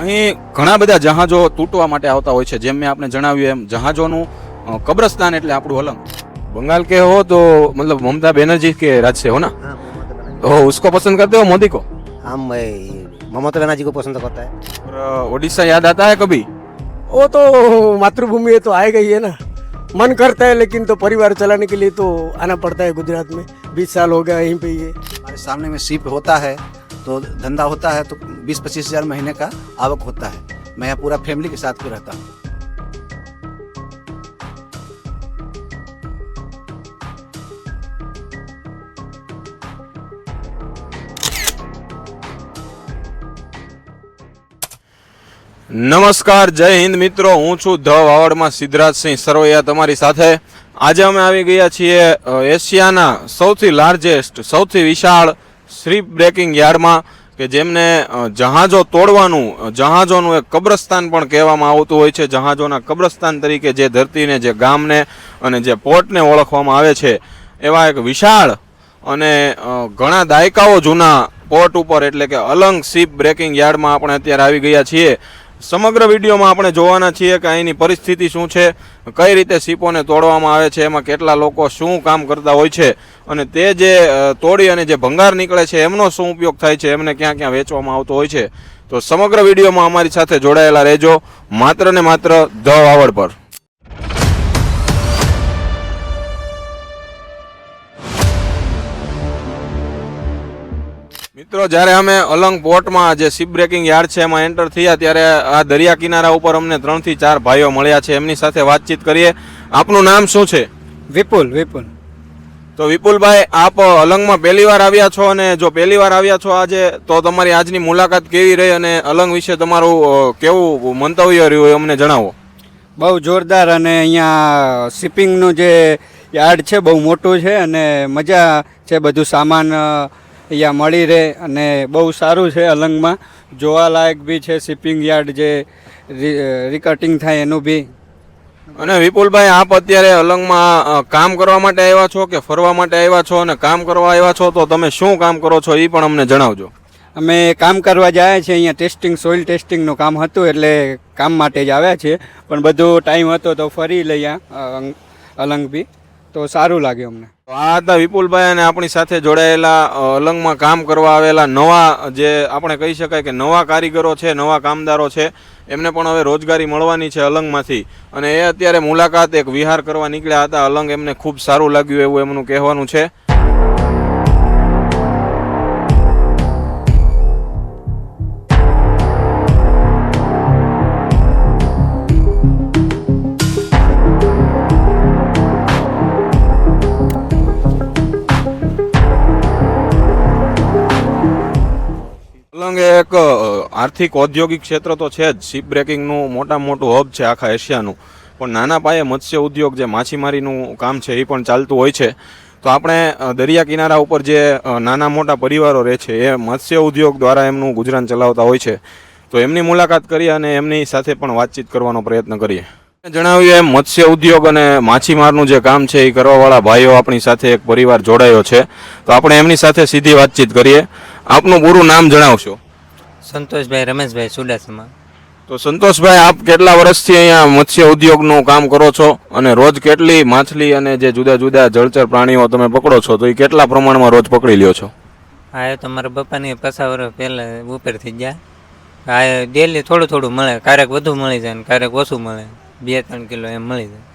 અહીં ઘણા બધા જહાજો તૂટવા માટે આવતા હોય છે જેમ મેં આપણે જણાવ્યું એમ જહાજોનું અ, કબ્રસ્તાન એટલે આપણું અલંગ बंगाल के हो तो मतलब ममता बनर्जी के राज्य से हो ना हाँ ममता बनर्जी तो उसको पसंद करते हो मोदी को हम ए, ममता बनर्जी को पसंद करता है और अ, उड़ीसा याद आता है कभी वो तो मातृभूमि है तो आएगा ही है ना मन करता है लेकिन तो परिवार चलाने के लिए तो आना पड़ता है गुजरात में बीस साल हो गया यहीं पे ही है हमारे सामने में सीप होता है तो धंधा होता है तो बीस पच्चीस हजार महीने का आवक होता है मैं यहाँ पूरा फैमिली के साथ में रहता हूँ નમસ્કાર જય હિન્દ મિત્રો હું છું ધ વાવડમાં સિદ્ધરાજસિંહ સરવૈયા તમારી સાથે આજે અમે આવી ગયા છીએ અ, એશિયાના સૌથી લાર્જેસ્ટ સૌથી વિશાળ શ્રીપ બ્રેકિંગ યાર્ડમાં કે જેમને જહાજો તોડવાનું જહાજોનું એક કબ્રસ્તાન પણ કહેવામાં આવતું હોય છે. જહાજોના કબ્રસ્તાન તરીકે જે ધરતીને, જે ગામને અને જે પોર્ટને ઓળખવામાં આવે છે, એવા એક વિશાળ અને ઘણા દાયકાઓ જૂના પોર્ટ ઉપર એટલે કે અલંગ શિપ બ્રેકિંગ યાર્ડમાં આપણે અત્યારે આવી ગયા છીએ. સમગ્ર વિડીયોમાં આપણે જોવાના છીએ કે અહીંની પરિસ્થિતિ શું છે, કઈ રીતે સીપોને તોડવામાં આવે છે, એમાં કેટલા લોકો શું કામ કરતા હોય છે અને તે જે તોડી અને જે ભંગાર નીકળે છે, એમનો શું ઉપયોગ થાય છે, એમને ક્યાં ક્યાં વેચવામાં આવતો હોય છે. તો સમગ્ર વિડીયોમાં અમારી સાથે જોડાયેલા રહેજો. માત્ર ને માત્ર ધ વાવડ પર. મિત્રો જ્યારે અમે અલંગ પોર્ટમાં જે સીપ બ્રેકિંગ યાર્ડ છે એમાં એન્ટર થયા ત્યારે આ દરિયા કિનારા ઉપર અમને ત્રણથી ચાર ભાઈઓ મળ્યા છે. એમની સાથે વાતચીત કરીએ. આપનું નામ શું છે? વિપુલ વિપુલ. તો વિપુલભાઈ આપ અલંગમાં પહેલી વાર આવ્યા છો અને જો પહેલી વાર આવ્યા છો આજે તો તમારી આજની મુલાકાત કેવી રહી અને અલંગ વિશે તમારું કેવું મંતવ્ય રહ્યું એ અમને જણાવો. બહુ જોરદાર અને અહીંયા શિપિંગનું જે યાર્ડ છે બહુ મોટું છે અને મજા છે બધું સામાન અહીંયા મળી રહે અને બહુ સારું છે અલંગમાં. જોવાલાયક બી છે શિપિંગ યાર્ડ જે રિકટિંગ થાય એનું બી. અને વિપુલભાઈ આપ અત્યારે અલંગમાં કામ કરવા માટે આવ્યા છો કે ફરવા માટે આવ્યા છો અને કામ કરવા આવ્યા છો? તો તમે શું કામ કરો છો એ પણ અમને જણાવજો. અમે કામ કરવા જાય છે અહીંયા ટેસ્ટિંગ સોઇલ ટેસ્ટિંગનું કામ હતું એટલે કામ માટે જ આવ્યા છે પણ બધો ટાઈમ હતો તો ફરી લઈએ અલંગ બી. તો સારું લાગે અમને. આ હતા વિપુલભાઈ અને આપણી સાથે જોડાયેલા અલંગમાં કામ કરવા આવેલા નવા, જે આપણે કહી શકાય કે નવા કારીગરો છે, નવા કામદારો છે, એમને પણ હવે રોજગારી મળવાની છે અલંગમાંથી. અને એ અત્યારે મુલાકાત એક વિહાર કરવા નીકળ્યા હતા. અલંગ એમને ખૂબ સારું લાગ્યું એવું એમનું કહેવાનું છે. અલંગ એ એક આર્થિક ઔદ્યોગિક ક્ષેત્ર તો છે જ. શિપ બ્રેકિંગનું મોટા મોટું હબ છે આખા એશિયાનું. પણ નાના પાયે મત્સ્ય ઉદ્યોગ જે માછીમારીનું કામ છે એ પણ ચાલતું હોય છે. તો આપણે દરિયા કિનારા ઉપર જે નાના મોટા પરિવારો રહે છે, એ મત્સ્ય ઉદ્યોગ દ્વારા એમનું ગુજરાન ચલાવતા હોય છે. તો એમની મુલાકાત કરી અને એમની સાથે પણ વાતચીત કરવાનો પ્રયત્ન કરીએ. જણાવ્યું એમ, મત્સ્ય ઉદ્યોગ અને માછીમારનું જે કામ છે એ કરવાવાળા ભાઈઓ આપણી સાથે એક પરિવાર જોડાયો છે. તો આપણે એમની સાથે સીધી વાતચીત કરીએ. આપનું પૂરું નામ જણાવશો? સંતોષભાઈ રમેશભાઈ સુડાસમા. તો સંતોષભાઈ આપ કેટલા વર્ષથી અહીંયા મત્સ્ય ઉદ્યોગનું કામ કરો છો અને રોજ કેટલી માછલી અને જે જુદા જુદા જળચર પ્રાણીઓ તમે પકડો છો તો એ કેટલા પ્રમાણમાં રોજ પકડી લ્યો છો? હા એ તો મારા પપ્પાની પચાસ વર્ષ પહેલાં ઉપરથી ગયા. હા ડેલી થોડું થોડું મળે. ક્યારેક વધુ મળી જાય ને ક્યારેક ઓછું મળે. બે ત્રણ કિલો એમ મળી જાય.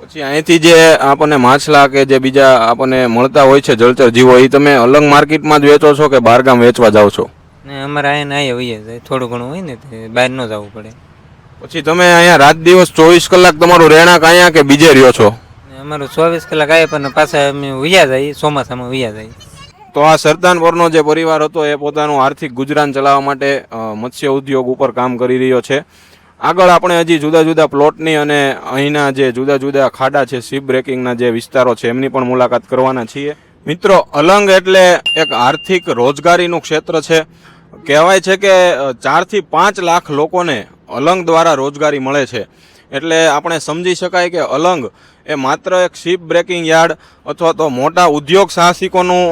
પછી અહીંથી જે આપણને માછલા કે જે બીજા આપણને મળતા હોય છે જળચર જીવો એ તમે અલગ માર્કેટમાં જ વેચો છો કે બહારગામ વેચવા જાઓ છો? ને અમારે અહીંયા આવીએ હોઈએ જાય થોડું ઘણું હોય ને તે બહાર ન જવું પડે. પછી તમે અહીંયા રાત દિવસ ચોવીસ કલાક તમારું રહેણાંક અહીંયા કે બીજે રહ્યો છો? અમારું ચોવીસ કલાક આવે પણ પાછા અમે ઉયા જાય ચોમાસામાં ઉયા જાય. તો આ સરદારપુરનો જે પરિવાર હતો એ પોતાનું આર્થિક ગુજરાન ચલાવવા માટે મત્સ્ય ઉદ્યોગ ઉપર કામ કરી રહ્યો છે. આગળ આપણે હજી જુદા જુદા પ્લોટની અને અહીંના જે જુદા જુદા ખાડા છે શિપ બ્રેકિંગના જે વિસ્તારો છે, એમની પણ મુલાકાત કરવાના છીએ. મિત્રો, અલંગ એટલે એક આર્થિક રોજગારીનું ક્ષેત્ર છે. કહેવાય છે કે ચારથી પાંચ લાખ લોકોને અલંગ દ્વારા રોજગારી મળે છે. એટલે આપણે સમજી શકાય કે અલંગ એ માત્ર એક શિપ બ્રેકિંગ યાર્ડ અથવા તો મોટા ઉદ્યોગ સાહસિકોનું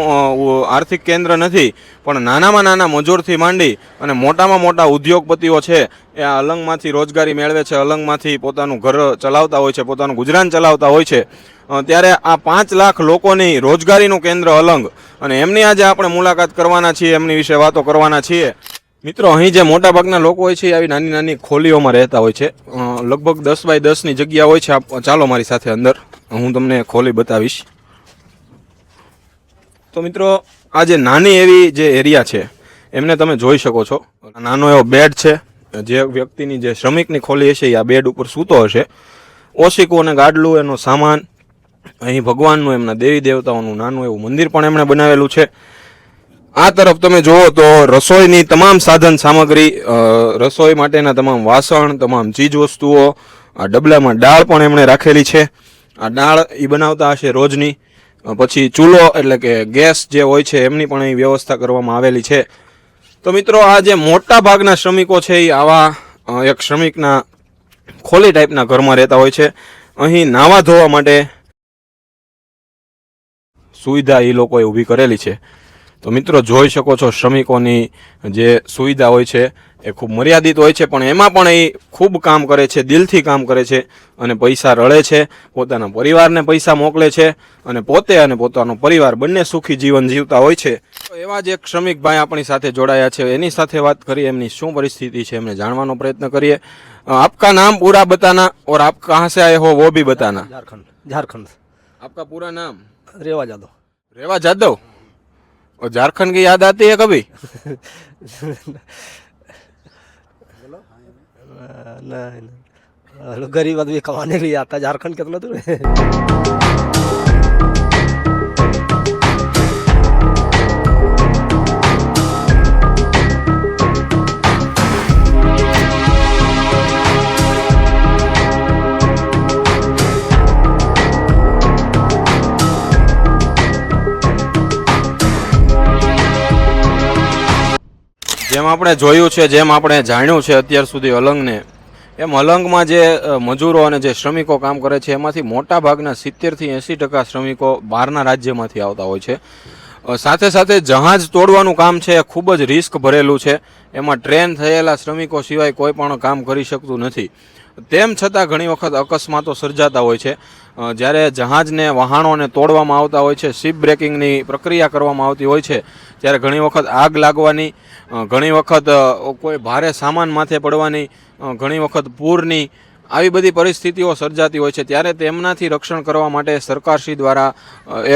આર્થિક કેન્દ્ર નથી, પણ નાનામાં નાના મજૂરથી માંડી અને મોટામાં મોટા ઉદ્યોગપતિઓ છે, એ આ અલંગમાંથી રોજગારી મેળવે છે, અલંગમાંથી પોતાનું ઘર ચલાવતા હોય છે, પોતાનું ગુજરાન ચલાવતા હોય છે. ત્યારે આ પાંચ લાખ લોકોની રોજગારીનું કેન્દ્ર અલંગ. અને એમની આજે આપણે મુલાકાત કરવાના છીએ, એમની વિશે વાતો કરવાના છીએ. મિત્રો, અહીં જે મોટા ભાગના લોકો હોય છે, એ આવી નાની નાની ખોલીઓમાં રહેતા હોય છે. લગભગ દસ બાય દસની જગ્યા હોય છે. ચાલો મારી સાથે અંદર. હું તમને ખોલી બતાવીશ. તો મિત્રો, આ જે નાની એવી જે એરિયા છે, એમને તમે જોઈ શકો છો. નાનો એવો બેડ છે. જે વ્યક્તિની જે શ્રમિકની ખોલી હશે, એ આ બેડ ઉપર સૂતો હશે. ઓશિકું અને ગાડલું, એનો સામાન. અહીં ભગવાનનું, એમના દેવી દેવતાઓનું નાનું એવું મંદિર પણ એમણે બનાવેલું છે. આ તરફ તમે જુઓ તો રસોઈની તમામ સાધન સામગ્રી રસોઈ માટેના તમામ વાસણ, તમામ ચીજવસ્તુઓ, આ ડબલામાં દાળ પણ એમણે રાખેલી છે. આ દાળ એ બનાવતા હશે રોજની. પછી ચૂલો એટલે કે ગેસ જે હોય છે એમની પણ અહીં વ્યવસ્થા કરવામાં આવેલી છે. તો મિત્રો આ જે મોટા ભાગના શ્રમિકો છે એ આવા એક શ્રમિકના ખોલી ટાઈપના ઘરમાં રહેતા હોય છે. અહીં નાવા ધોવા માટે સુવિધા એ લોકોએ ઊભી કરેલી છે. તો મિત્રો જોઈ શકો છો શ્રમિકોની જે સુવિધા હોય છે એ ખૂબ મર્યાદિત હોય છે પણ એમાં પણ એ ખૂબ કામ કરે છે દિલથી કામ કરે છે અને પૈસા રળે છે પોતાના પરિવારને પૈસા મોકલે છે અને પોતે અને પોતાનો પરિવાર બંને સુખી જીવન જીવતા હોય છે તો એવા જ એક શ્રમિક ભાઈ આપણી સાથે જોડાયા છે એની સાથે વાત કરીએ એમની શું પરિસ્થિતિ છે એમને જાણવાનો પ્રયત્ન કરીએ અ, આપકા નામ પૂરા बताना और आप कहाँ से आए हो वो भी बताना झारखंड झारखंड आपका पूरा नाम रेवा जादव रेवा जादव और झारखंड की याद आती है कभी नहीं गरीब आदमी कमाने के लिए आता है झारखंड कितना दूर है આપણે જોયું છે, જેમ આપણે જાણ્યું છે અત્યાર સુધી અલંગને, એમ અલંગમાં જે મજૂરો અને જે શ્રમિકો કામ કરે છે, એમાંથી મોટા ભાગના સિત્તેરથી એંસી ટકા શ્રમિકો બહારના રાજ્યમાંથી આવતા હોય છે. સાથે સાથે જહાજ તોડવાનું કામ છે એ ખૂબ જ રિસ્ક ભરેલું છે. એમાં ટ્રેન થયેલા શ્રમિકો સિવાય કોઈ પણ કામ કરી શકતું નથી. તેમ છતાં ઘણી વખત અકસ્માતો સર્જાતા હોય છે. જ્યારે જહાજને વહાણોને તોડવામાં આવતા હોય છે શિપ બ્રેકિંગની પ્રક્રિયા કરવામાં આવતી હોય છે, ત્યારે ઘણી વખત આગ લાગવાની ઘણી વખત કોઈ ભારે સામાન માથે પડવાની ઘણી વખત પૂરની આવી બધી પરિસ્થિતિઓ સર્જાતી હોય છે. ત્યારે તેમનાથી રક્ષણ કરવા માટે સરકારશ્રી દ્વારા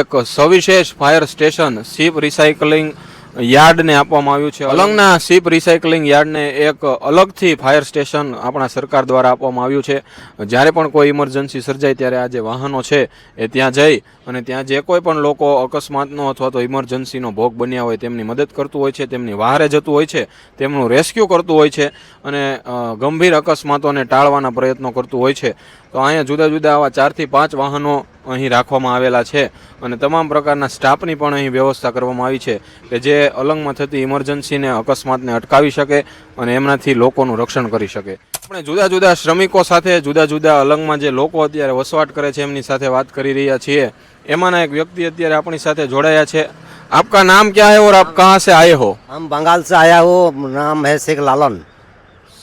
એક સવિશેષ ફાયર સ્ટેશન શિપ રિસાયકલિંગ યાર્ડને આપવામાં આવ્યું છે. અલંગના શિપ રિસાયકલિંગ યાર્ડને એક અલગથી ફાયર સ્ટેશન આપણા સરકાર દ્વારા આપવામાં આવ્યું છે. જ્યારે પણ કોઈ ઇમરજન્સી સર્જાય ત્યારે આ જે વાહનો છે એ ત્યાં જઈ અને ત્યાં જે કોઈ પણ લોકો અકસ્માતનો અથવા તો ઇમરજન્સીનો ભોગ બન્યા હોય તેમની મદદ કરતું હોય છે, તેમની વહારે જતું હોય છે, તેમનું રેસ્ક્યુ કરતું હોય છે અને ગંભીર અકસ્માતોને ટાળવાના પ્રયત્નો કરતું હોય છે. તો અહીંયા જુદા જુદા આવા ચારથી પાંચ વાહનો અહીં રાખવામાં આવેલા છે અને તમામ પ્રકારના સ્ટાફની પણ અહીં વ્યવસ્થા કરવામાં આવી છે કે જે અલંગમાં થતી ઇમરજન્સીને અકસ્માતને અટકાવી શકે અને એમનાથી લોકોનું રક્ષણ કરી શકે. આપણે જુદા જુદા શ્રમિકો સાથે જુદા જુદા અલંગમાં જે લોકો અત્યારે વસવાટ કરે છે એમની સાથે વાત કરી રહ્યા છીએ. એમાંના એક વ્યક્તિ અત્યારે આપણી સાથે જોડાયા છે. આપકા નામ ક્યાં હે ઓર આપ કહાં સે આયે હો? હમ બંગાલ સે આયા હો. નામ હે શેખ લાલન.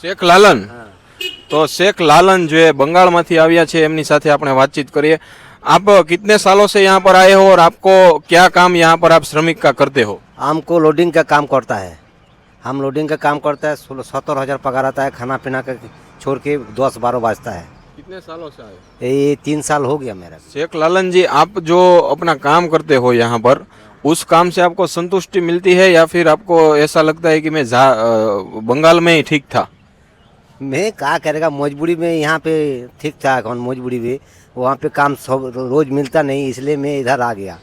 શેખ લાલન? તો શેખ લાલન જે બંગાળમાંથી આવ્યા છે એમની સાથે આપણે વાતચીત કરીએ. आप कितने सालों से यहाँ पर आए हो और आपको क्या काम यहाँ पर आप श्रमिक का करते हो? हमको लोडिंग का काम करता है। हम लोडिंग का काम करता है सत्तर हज़ार पगार आता है खाना पीना का छोड़ के दस बारह बजता है। कितने सालों से आए ये तीन साल हो गया मेरा। शेख लालन जी आप जो अपना काम करते हो यहाँ पर उस काम से आपको संतुष्टि मिलती है या फिर आपको ऐसा लगता है कि मैं बंगाल में ही ठीक था? मैं क्या करेगा मजबूरी में यहाँ पे ठीक था मजबूरी में? वहाँ पे काम सब रोज मिलता नहीं इसलिए मैं इधर आ गया।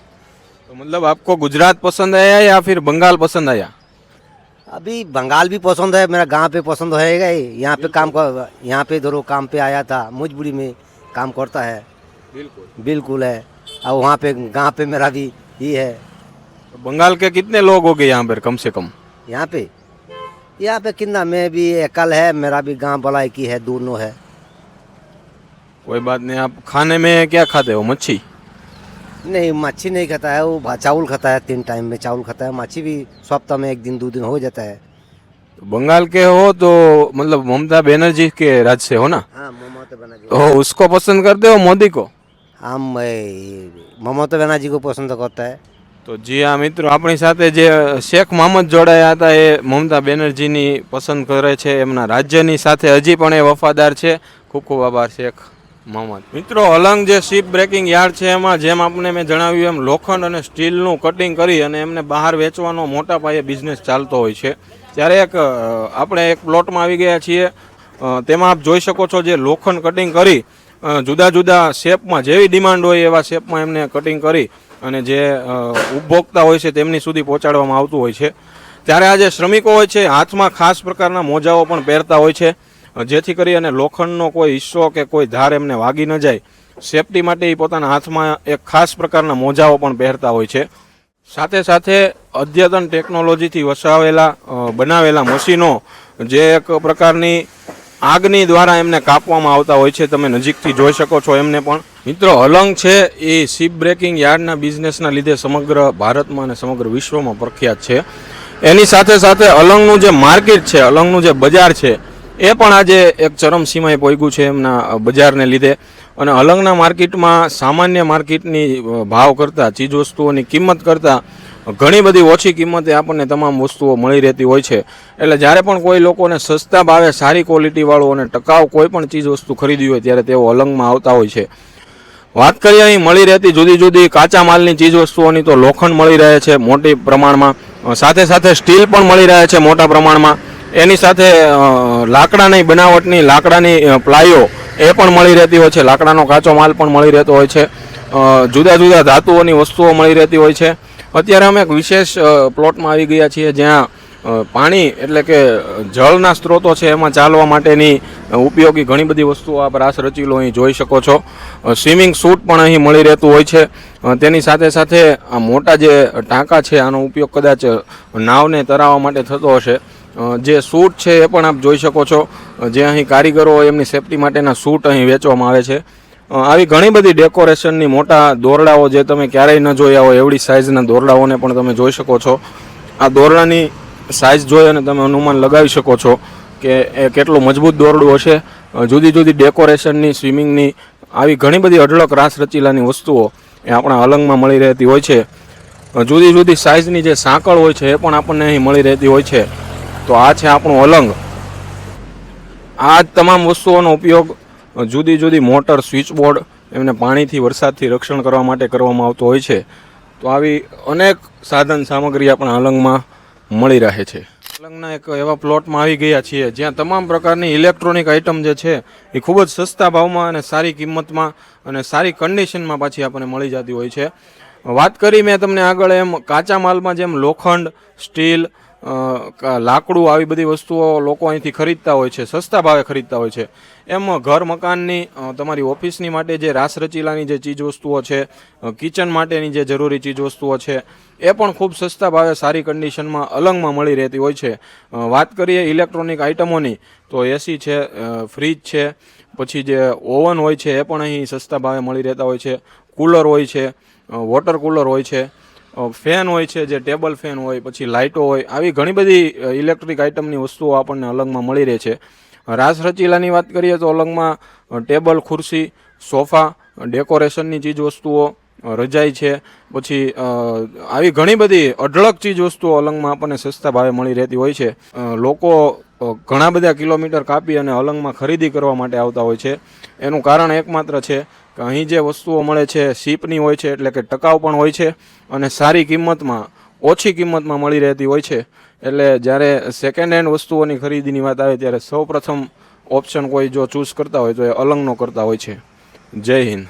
तो मतलब आपको गुजरात पसंद आया या फिर बंगाल पसंद आया? अभी बंगाल भी पसंद है मेरा गाँव पे पसंद होएगा ही। यहाँ पे काम कर यहाँ पे इधर वो काम पे आया था मजबूरी में काम करता है। बिल्कुल। बिल्कुल है। और वहाँ पे गाँव पे मेरा भी ये है। तो बंगाल के कितने लोग हो गए यहाँ पर कम से कम? यहाँ पे? यहाँ पे कितना? मैं भी एकल है मेरा भी गाँव बलाई की है दोनों है। कोई बात नहीं आप खाने में क्या खाते हो मच्छी नहीं मच्छी नहीं खाता है वो भा- चावल खाता है तीन टाइम में चावल खाता है मच्छी भी सप्ताह में एक दिन दो दिन हो जाता है तो बंगाल के हो तो मतलब ममता बनर्जी के राज्य से हो ना हाँ ममता बनर्जी तो उसको पसंद करते हो मोदी को हम ए, ममता बनर्जी को पसंद करता है તો જી આ મિત્રો આપણી સાથે જે શેખ મોહમ્મદ જોડાયા હતા એ મમતા બેનર્જીની પસંદ કરે છે એમના રાજ્યની સાથે હજી પણ એ વફાદાર છે ખૂબ ખૂબ આભાર શેખ મોહમ્મદ. મિત્રો, અલંગ જે શિપ બ્રેકિંગ યાર્ડ છે એમાં, જેમ આપને મેં જણાવ્યું એમ, લોખંડ અને સ્ટીલનું કટિંગ કરી અને એમને બહાર વેચવાનો મોટા પાયે બિઝનેસ ચાલતો હોય છે. ત્યારે એક આપણે એક પ્લોટમાં આવી ગયા છીએ. તેમાં આપ જોઈ શકો છો જે લોખંડ કટિંગ કરી જુદા જુદા શેપમાં, જેવી ડિમાન્ડ હોય એવા શેપમાં એમને કટિંગ કરી અને જે ઉપભોક્તા હોય છે તેમની સુધી પહોંચાડવામાં આવતું હોય છે. ત્યારે આ જે શ્રમિકો હોય છે, હાથમાં ખાસ પ્રકારના મોજાઓ પણ પહેરતા હોય છે. જેથી કરી અને લોખંડનો કોઈ હિસ્સો કે કોઈ ધાર એમને વાગી ન જાય, સેફટી માટે એ પોતાના હાથમાં એક ખાસ પ્રકારના મોજાઓ પણ પહેરતા હોય છે. સાથે સાથે અદ્યતન ટેકનોલોજીથી વસાવેલા બનાવેલા મશીનો, જે એક પ્રકારની આગની દ્વારા એમને કાપવામાં આવતા હોય છે, તમે નજીકથી જોઈ શકો છો એમને પણ. મિત્રો અલંગ છે એ શિપ બ્રેકિંગ યાર્ડના બિઝનેસના લીધે સમગ્ર ભારતમાં અને સમગ્ર વિશ્વમાં પ્રખ્યાત છે. એની સાથે સાથે અલંગનું જે માર્કેટ છે અલંગનું જે બજાર છે એ પણ આજે એક ચરમસીમાએ પહોંચ્યું છે એમના બજારને લીધે. અને અલંગના માર્કેટમાં સામાન્ય માર્કેટની ભાવ કરતાં, ચીજવસ્તુઓની કિંમત કરતાં, ઘણી બધી ઓછી કિંમતે આપણને તમામ વસ્તુઓ મળી રહેતી હોય છે. એટલે જ્યારે પણ કોઈ લોકોને સસ્તા ભાવે સારી ક્વોલિટીવાળું અને ટકાઉ કોઈ પણ ચીજ વસ્તુ ખરીદવી હોય, ત્યારે તેઓ અલંગમાં આવતા હોય છે. વાત કરીએ અહીં મળી રહેતી જુદી જુદી કાચા માલની ચીજવસ્તુઓની તો લોખંડ મળી રહે છે મોટી પ્રમાણમાં. સાથે સાથે સ્ટીલ પણ મળી રહે છે મોટા પ્રમાણમાં. એની સાથે લાકડાની બનાવટની, લાકડાની પ્લાયો એ પણ મળી રહેતી હોય છે. લાકડાનો કાચો માલ પણ મળી રહેતો હોય છે. જુદા જુદા ધાતુઓની વસ્તુઓ મળી રહેતી હોય છે. અત્યારે અમે એક વિશેષ પ્લોટમાં આવી ગયા છીએ જ્યાં પાણી એટલે કે જળના સ્ત્રોતો છે એમાં ચાલવા માટેની ઉપયોગી ઘણી બધી વસ્તુઓ આપ રાસ રચીલો અહીં જોઈ શકો છો. સ્વિમિંગ સૂટ પણ અહીં મળી રહેતું હોય છે. તેની સાથે સાથે આ મોટા જે ટાંકા છે, આનો ઉપયોગ કદાચ નાવને તરાવવા માટે થતો હશે. જે સૂટ છે એ પણ આપ જોઈ શકો છો. જે અહીં કારીગરો હોય એમની સેફટી માટેના સૂટ અહીં વેચવામાં આવે છે. આવી ઘણી બધી ડેકોરેશનની મોટા દોરડાઓ જે તમે ક્યારેય ન જોયા હોય, એવડી સાઇઝના દોરડાઓને પણ તમે જોઈ શકો છો. આ દોરડાની સાઇઝ જોઈ અને તમે અનુમાન લગાવી શકો છો કે એ કેટલું મજબૂત દોરડું હશે. જુદી જુદી ડેકોરેશનની સ્વિમિંગની આવી ઘણી બધી અઢળક રાસ રચીલાની વસ્તુઓ એ આપણા અલંગમાં મળી રહેતી હોય છે. જુદી જુદી સાઇઝની જે સાંકળ હોય છે એ પણ આપણને અહીં મળી રહેતી હોય છે. તો આ છે આપણું અલંગ. આ તમામ વસ્તુઓનો ઉપયોગ જુદી જુદી મોટર, સ્વિચબોર્ડ એમને પાણીથી, વરસાદથી રક્ષણ કરવા માટે કરવામાં આવતો હોય છે. તો આવી અનેક સાધન સામગ્રી આપણા અલંગમાં મળી રહે છે. અલંગના એક એવા પ્લોટમાં આવી ગયા છીએ, જ્યાં તમામ પ્રકારની ઇલેક્ટ્રોનિક આઇટમ જે છે, એ ખૂબ જ સસ્તા ભાવમાં અને સારી કિંમતમાં અને સારી કન્ડિશનમાં પાછી આપણને મળી જતી હોય છે. વાત કરી મેં તમને આગળ એમ કાચા માલમાં જેમ લોખંડ, સ્ટીલ લાકડું આવી બધી વસ્તુઓ લોકો અહીંથી ખરીદતા હોય છે, સસ્તા ભાવે ખરીદતા હોય છે. એમ ઘર મકાનની તમારી ઓફિસની માટે જે રાસ રચીલાની જે ચીજ વસ્તુઓ છે કિચન માટેની જે જરૂરી ચીજ વસ્તુઓ છે, એ પણ ખૂબ સસ્તા ભાવે સારી કન્ડિશનમાં અલંગમાં મળી રહેતી હોય છે. વાત કરીએ ઇલેક્ટ્રોનિક આઇટમોની, તો એસી છે ફ્રીજ છે, પછી જે ઓવન હોય છે, એ પણ અહીં સસ્તા ભાવે મળી રહેતા હોય છે. કૂલર હોય છે વોટર કુલર હોય છે. ફેન હોય છે, જે ટેબલ ફેન હોય, પછી લાઇટો હોય, આવી ઘણી બધી ઇલેક્ટ્રિક આઇટમની વસ્તુઓ આપણને અલગમાં મળી રહે છે. રાસ રચીલાની વાત કરીએ તો અલંગમાં ટેબલ ખુરશી, સોફા ડેકોરેશનની ચીજ વસ્તુઓ રજાઈ છે. પછી આવી ઘણી બધી અઢળક ચીજ વસ્તુઓ અલંગમાં આપણને સસ્તા ભાવે મળી રહેતી હોય છે. લોકો ઘણા બધા કિલોમીટર કાપી અને અલંગમાં ખરીદી કરવા માટે આવતા હોય છે. એનું કારણ એકમાત્ર છે કે અહીં જે વસ્તુઓ મળે છે, શીપની હોય છે, એટલે કે ટકાઉ પણ હોય છે અને સારી કિંમતમાં, ઓછી કિંમતમાં મળી રહેતી હોય છે. એટલે જ્યારે સેકન્ડ હેન્ડ વસ્તુઓની ખરીદીની વાત આવે ત્યારે સૌપ્રથમ ઓપ્શન કોઈ જો ચૂઝ કરતા હોય તો એ અલંગનો કરતા હોય છે. જય હિન્દ.